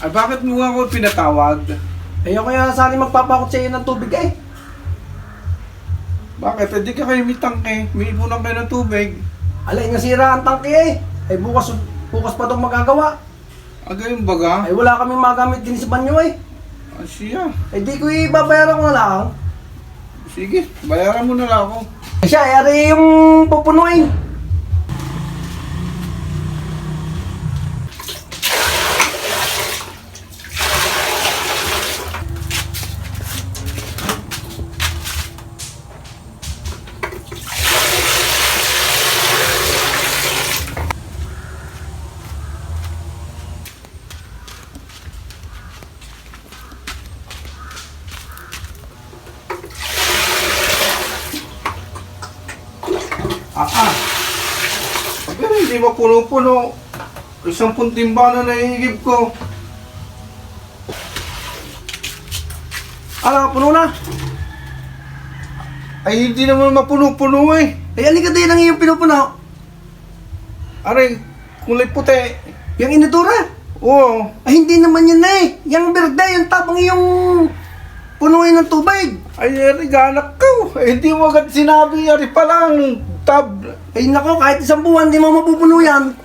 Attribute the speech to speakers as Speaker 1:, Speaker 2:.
Speaker 1: Ay, bakit mo ako pinatawag?
Speaker 2: Eh, ako kaya sana magpapakot sa ng tubig eh.
Speaker 1: Bakit? Hindi ka kayo may tangke. May ipunan kayo ng tubig.
Speaker 2: Alay, nasira ang tangke eh. Eh, bukas, bukas pa itong magagawa.
Speaker 1: Ah, ganun baga?
Speaker 2: Eh, wala kaming magamit din sa banyo eh.
Speaker 1: Ah, siya.
Speaker 2: Eh, di ko ibabayaran ko na lang.
Speaker 1: Sige, bayaran mo na lang ako.
Speaker 2: Eh, siya, eh, ari yung pupunuin.
Speaker 1: Ah, ah. Pero hindi mapuno-puno. Isang puntimba na nahihigib ko.
Speaker 2: Ala, puno na.
Speaker 1: Ay, hindi naman mapuno-puno eh.
Speaker 2: Eh, alika din ang iyong pinupuno.
Speaker 1: Aray, kulay puti.
Speaker 2: Yung initura.
Speaker 1: Oo.
Speaker 2: Ay, hindi naman yun eh. Yung berde, yung tapang yung punuin ng tubig.
Speaker 1: Ay, ari, ganak ko. Eh, hindi mo agad sinabi, ari pa lang. Tab.
Speaker 2: Ay, nako, kahit isang buwan, di mo mapupuno yan.